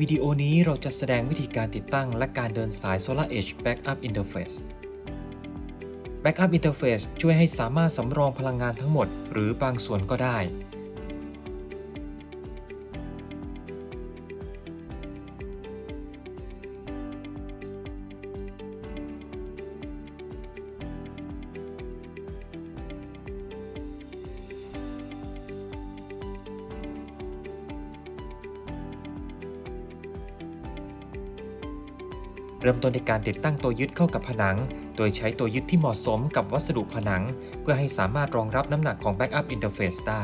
วิดีโอนี้เราจะแสดงวิธีการติดตั้งและการเดินสาย Solar Edge Backup Interface Backup Interface ช่วยให้สามารถสำรองพลังงานทั้งหมด หรือบางส่วนก็ได้ ริ่มต้นในการติดตั้งตัวยึดเข้ากับผนัง โดยใช้ตัวยึดที่เหมาะสมกับวัสดุผนัง เพื่อให้สามารถรองรับน้ำหนักของ Backup Interface ได้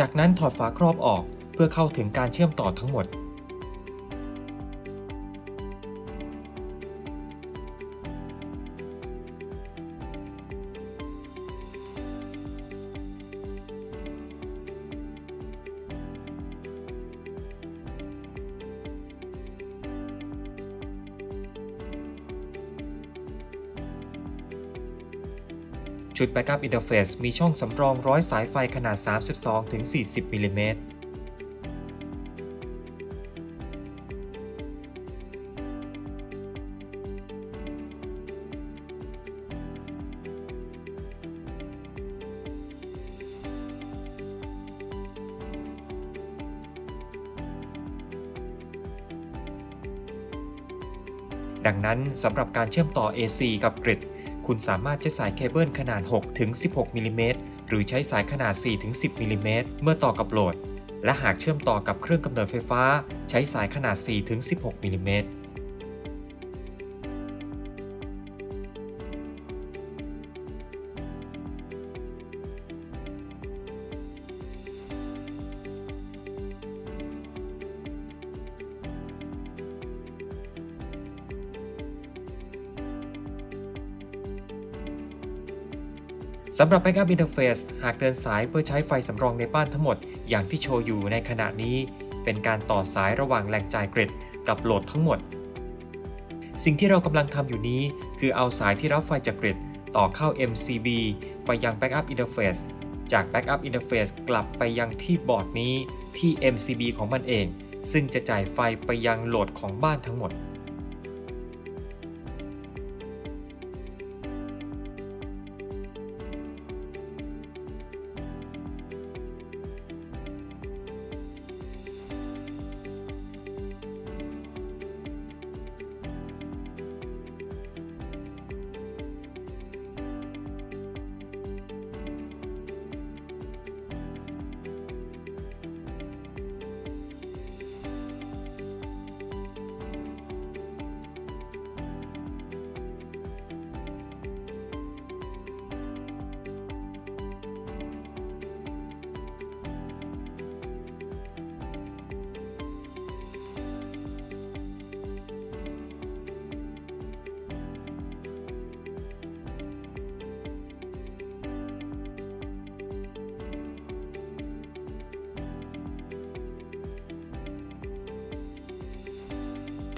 จากนั้นถอดฝาครอบออกเพื่อเข้าถึงการเชื่อมต่อทั้งหมด ชุด Backup Interface มีช่องสำรองร้อยสายไฟขนาด 32-40มิลลิเมตรดังนั้นสำหรับการเชื่อมต่อ AC กับกริด คุณสามารถใช้สายเคเบิลขนาด 6 ถึง 16 มิลลิเมตรหรือใช้สายขนาด 4 ถึง 10 มิลลิเมตรเมื่อต่อกับโหลด และหากเชื่อมต่อกับเครื่องกำเนิดไฟฟ้า ใช้สายขนาด 4 ถึง 16 มิลลิเมตร สำหรับ Backup Interface หากเดินสายเพื่อใช้ไฟสำรองในบ้านทั้งหมด อย่างที่โชว์อยู่ในขณะนี้ เป็นการต่อสายระหว่างแหล่งจ่ายเกรดกับโหลดทั้งหมด สิ่งที่เรากำลังทำอยู่นี้ คือเอาสายที่รับไฟจากเกรดต่อเข้า MCB ไปยัง Backup Interface จาก Backup Interface กลับไปยังที่บอร์ดนี้ที่ MCB ของมันเอง ซึ่งจะจ่ายไฟไปยังโหลดของบ้านทั้งหมด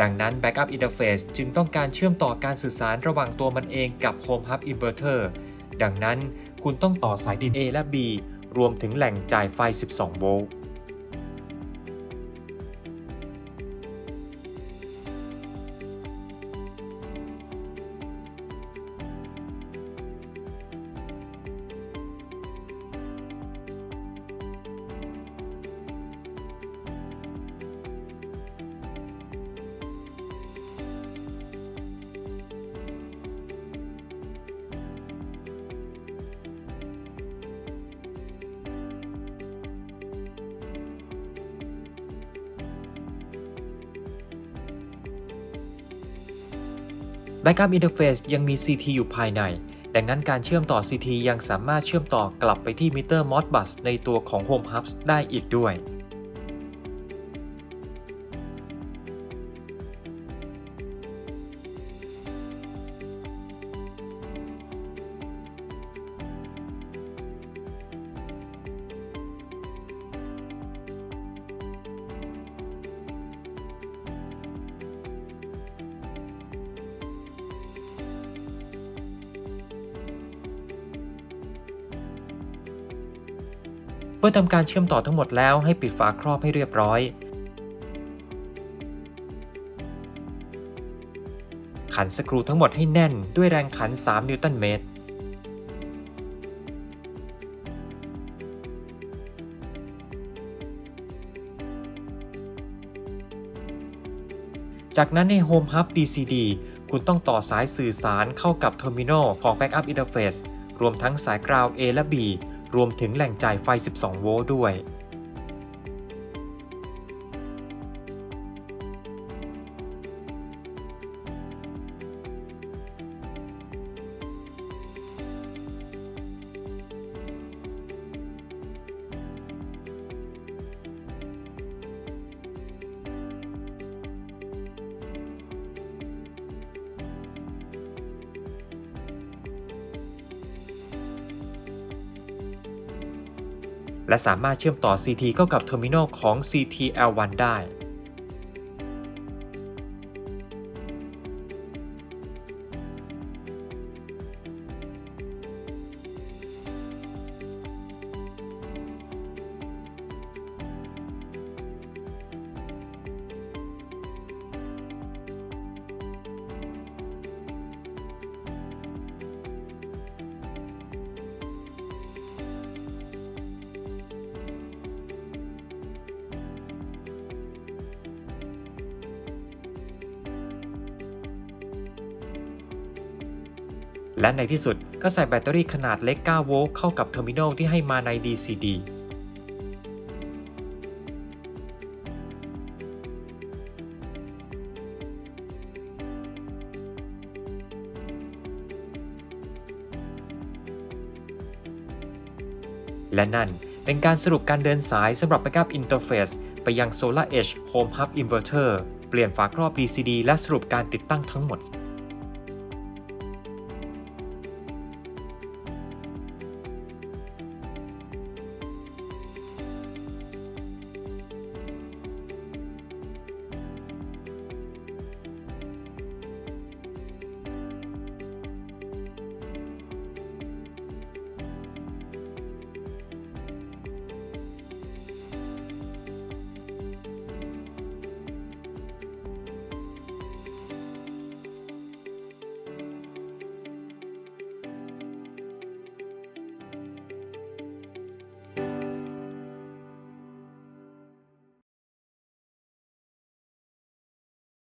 ดังนั้น Backup Interface จึงต้องการเชื่อมต่อการสื่อสารระหว่างตัวมันเองกับ Home Hub Inverter ดังนั้นคุณต้องต่อสายดิน A และ B รวมถึงแหล่งจ่ายไฟ 12 โวลต์ Backup Interface ยังมี CT อยู่ภายใน ดังนั้นการเชื่อมต่อ CT ยังสามารถเชื่อมต่อกลับไปที่มิเตอร์ Modbus ในตัวของ Home Hubs ได้อีกด้วย เมื่อทำการเชื่อมต่อทั้งหมดแล้วให้ปิดฝาครอบให้เรียบร้อย ขันสกรูทั้งหมดให้แน่นด้วยแรงขัน 3 นิวตันเมตร จากนั้นใน Home Hub DCD คุณต้องต่อสายสื่อสารเข้ากับ Terminal ของ Backup Interface รวมทั้งสายกราว A และ B รวมถึงแหล่งจ่ายไฟ 12 โวลต์ด้วย และสามารถเชื่อมต่อ CT เข้ากับเทอร์มินอลของ CTL1 ได้ และในที่สุดก็ใส่แบตเตอรี่ขนาดเล็ก 9 โวลต์เข้ากับเทอร์มินอลที่ให้มาใน DCD และนั่นเป็นการสรุปการเดินสายสำหรับ Backup Interface ไปยัง Solar Edge Home Hub Inverter เปลี่ยนฝาครอบ DCD และสรุปการติดตั้งทั้งหมด